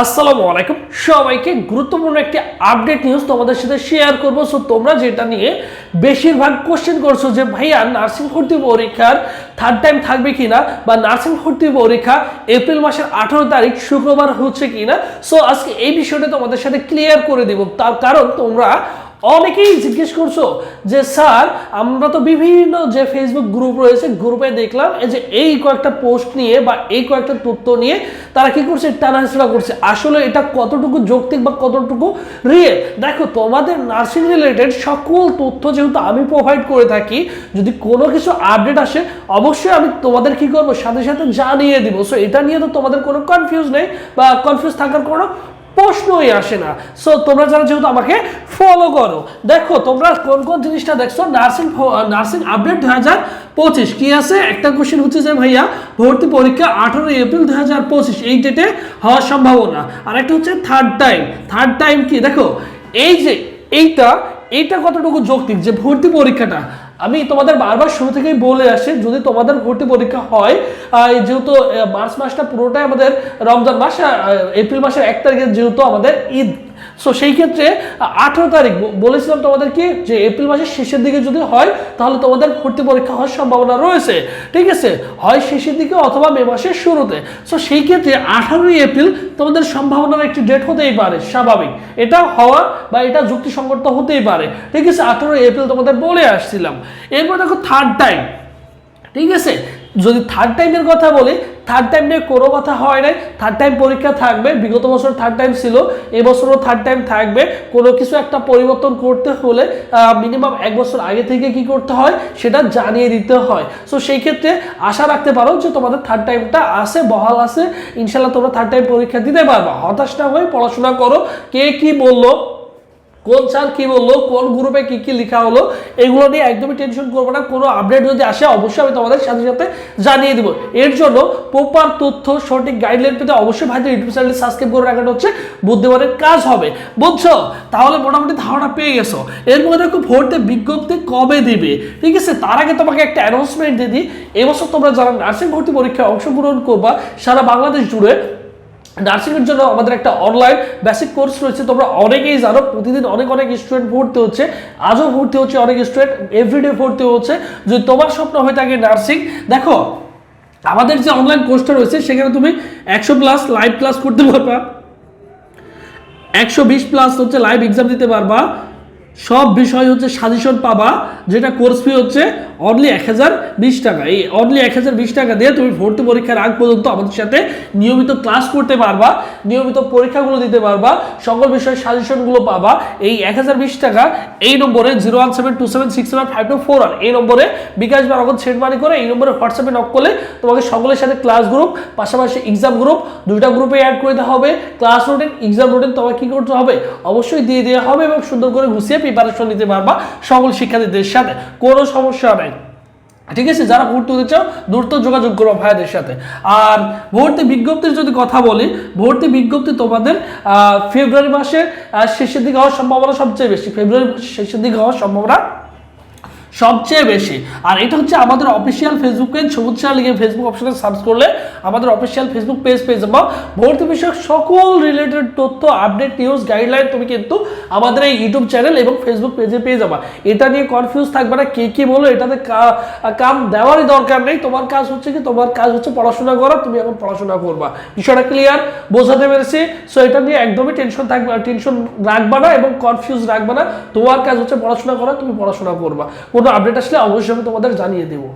আসসালামু আলাইকুম। সবাইকে গুরুত্বপূর্ণ একটি আপডেট নিউজ তোমাদের সাথে শেয়ার করব। সো তোমরা যেটা নিয়ে বেশিরভাগ কোশ্চেন করছ যে, ভাইয়া নার্সিং ভর্তি পরীক্ষার থার্ড টাইম থাকবে কি না বা নার্সিং ভর্তি পরীক্ষা এপ্রিল মাসের আঠারো তারিখ শুক্রবার হচ্ছে কি না সো আজকে এই বিষয়টা তোমাদের সাথে ক্লিয়ার করে দিব। তার কারণ তোমরা অনেকেই জিজ্ঞেস করছ যে, স্যার, আমরা তো বিভিন্ন যে ফেসবুক গ্রুপ রয়েছে গ্রুপে দেখলাম যে এই কয়েকটা পোস্ট নিয়ে বা এই কয়েকটা তথ্য নিয়ে তারা কি করছে টানাহেসড়া করছে। আসলে এটা কতটুকু যৌক্তিক বা কতটুকু রিয়েল দেখো, তোমাদের নার্সিং রিলেটেড সকল তথ্য যেহেতু আমি প্রোভাইড করে থাকি, যদি কোনো কিছু আপডেট আসে, অবশ্যই আমি তোমাদের কি করব, সাথে সাথে জানিয়ে দিব। সো এটা নিয়ে তো তোমাদের কোনো কনফিউজ নেই বা কনফিউজ থাকার কোনো প্রশ্নই আসে না। সো তোমরা যারা যেহেতু আমাকে ফলো করো, দেখো তোমরা কোন কোন জিনিসটা দেখছ? নার্সিং নার্সিং আপডেট দু হাজার পঁচিশ। কি আছে? একটা কোশ্চেন হচ্ছে যে, ভাইয়া, ভর্তি পরীক্ষা আঠারো এপ্রিল দু হাজার পঁচিশ, এই ডেটে হওয়ার সম্ভাবনা। আর একটা হচ্ছে থার্ড টাইম থার্ড টাইম কি? দেখো, এই যে, এইটা এইটা কতটুকু যৌক্তিক? যে ভর্তি পরীক্ষাটা আমি তোমাদের বারবার শুরু থেকেই বলে আসি, যদি তোমাদের ভর্তি পরীক্ষা হয় যেহেতু মার্চ মাসটা পুরোটাই আমাদের রমজান মাস এপ্রিল মাসের এক তারিখে যেহেতু আমাদের ঈদ। সো সেই ক্ষেত্রে আঠারো তারিখ বলেছিলাম তোমাদের কি? যে এপ্রিল মাসের শেষের দিকে যদি হয়, তাহলে তোমাদের ভর্তি পরীক্ষা হওয়ার সম্ভাবনা রয়েছে। ঠিক আছে? হয় শেষের দিকে অথবা মে মাসের শুরুতে। সো সেই ক্ষেত্রে আঠারোই এপ্রিল তোমাদের সম্ভাবনার একটি ডেট হতেই পারে, স্বাভাবিক। এটা হওয়া বা এটা যুক্তিসঙ্গত হতেই পারে। ঠিক আছে? আঠারোই এপ্রিল তোমাদের বলে আসছিলাম। এরপর দেখো থার্ড টাইম ঠিক আছে? যদি থার্ড টাইমের কথা বলি থার্ড টাইম নিয়ে কোনো কথা হয় নাই। থার্ড টাইম পরীক্ষা থাকবে, বিগত বছর থার্ড টাইম ছিল এবছরও থার্ড টাইম থাকবে। কোনো কিছু একটা পরিবর্তন করতে হলে মিনিমাম এক বছর আগে থেকে কি করতে হয়, সেটা জানিয়ে দিতে হয়। সো সেই ক্ষেত্রে আশা রাখতে পারো যে তোমাদের থার্ড টাইমটা আছে, বহাল আছে। ইনশাল্লাহ তোমরা থার্ড টাইম পরীক্ষা দিতে পারবা। হতাশ না হয়ে পড়াশোনা করো। কে কি বলল? কোন স্যার কি বলল, কোন গ্রুপে কি কি লেখা হলো, এগুলো নিয়ে একদমই টেনশন করব না, কোনো আপডেট যদি আসে, অবশ্যই আমি তোমাদের সাথে সাথে জানিয়ে দিব। এর জন্য প্রপার তথ্য, সঠিক গাইডলাইন পেতে অবশ্যই ভাইদের ইউটিউব চ্যানেল সাবস্ক্রাইব করে রাখাটা হচ্ছে বুদ্ধিমানের কাজ হবে। বুঝছ? তাহলে মোটামুটি ধারণা পেয়ে গেছো। এর মধ্যে দেখো ভোটে বিজ্ঞপ্তি কবে দিবে? ঠিক আছে? তার আগে তোমাকে একটা অ্যানাউন্সমেন্ট দিয়ে দিই। এবছর তোমরা যারা নার্সিং ভর্তি পরীক্ষায় অংশগ্রহণ করবা, সারা বাংলাদেশ জুড়ে নার্সিংয়ের জন্য আমাদের একটা অনলাইন বেসিক কোর্স রয়েছে। তোমরা অনেকেই জানো, প্রতিদিন অনেক অনেক স্টুডেন্ট ভর্তি হচ্ছে। আজও ভর্তি হচ্ছে অনেক স্টুডেন্ট এভরিডে ভর্তি হচ্ছে। যদি তোমার স্বপ্ন হয়ে থাকে নার্সিং দেখো, আমাদের যে অনলাইন কোর্সটা রয়েছে, সেখানে তুমি একশো প্লাস লাইভ ক্লাস করতে পারবা। একশো বিশ প্লাস হচ্ছে লাইভ এক্সাম দিতে পারবা। সব বিষয় হচ্ছে সাজেশন পাবা, যেটা কোর্স ফি হচ্ছে অনলি এক হাজার বিশ টাকা। এই অনলি এক হাজার বিশ টাকা দিয়ে তুমি ভর্তি পরীক্ষার আগ পর্যন্ত আমাদের সাথে নিয়মিত ক্লাস করতে পারবা, নিয়মিত পরীক্ষাগুলো দিতে পারবা, সকল বিষয়ের সাজেশনগুলো পাবা। এই এক হাজার বিশ টাকা এই নম্বরে zero one seven two seven six seven five two four one এই নম্বরে বিকাশ বা নগদ সেট মানি করে, এই নম্বরে হোয়াটসঅ্যাপে নক করলে তোমাকে সকলের সাথে ক্লাস গ্রুপ পাশাপাশি এক্সাম গ্রুপ দুইটা গ্রুপে অ্যাড করে দেওয়া হবে। ক্লাস রুটিন এক্সাম রুটিন তোমাকে কী করতে হবে? অবশ্যই দিয়ে দেওয়া হবে এবং সুন্দর করে গুছিয়ে প্রিপারেশন নিতে পারবা, সকল শিক্ষার্থীদের সাথে। কোনো সমস্যা নেই ঠিক আছে? যারা ভর্তি হতে চাও, দ্রুত যোগাযোগ করো ভাইয়াদের সাথে। আর ভর্তি বিজ্ঞপ্তির যদি কথা বলি, ভর্তি বিজ্ঞপ্তি তোমাদের ফেব্রুয়ারি মাসের শেষের দিকে হওয়ার সম্ভাবনা সবচেয়ে বেশি। ফেব্রুয়ারি মাসের শেষের দিকে হওয়ার সম্ভাবনা সবচেয়ে বেশি। আর এটা হচ্ছে আমাদের অফিসিয়াল ফেসবুক সবুজ শাহ লিখে ফেসবুক অপশনে সার্চ করলে আমাদের অফিসিয়াল ফেসবুক পেজ পেয়ে যাব। ভর্তি বিষয়ক সকল রিলেটেড তথ্য আপডেট নিউজ গাইডলাইন তুমি কিন্তু আমাদের এই ইউটিউব চ্যানেল এবং ফেসবুক পেজে পেয়ে যাবা। এটা নিয়ে কনফিউজ থাকবে না, কে কি বলো, এটাতে কাম দেওয়ারই দরকার নেই। তোমার কাজ হচ্ছে কি, তোমার কাজ হচ্ছে পড়াশোনা করা, তুমি এখন পড়াশোনা করবা। বিষয়টা ক্লিয়ার বোঝাতে পেরেছি? সো এটা নিয়ে একদমই টেনশন থাকবে টেনশন রাখবা না এবং কনফিউজ রাখবা না। তোমার কাজ হচ্ছে পড়াশোনা করা, তুমি পড়াশোনা করবা। কোনো আপডেট আসলে অবশ্যই আমি তোমাদের জানিয়ে দেবো।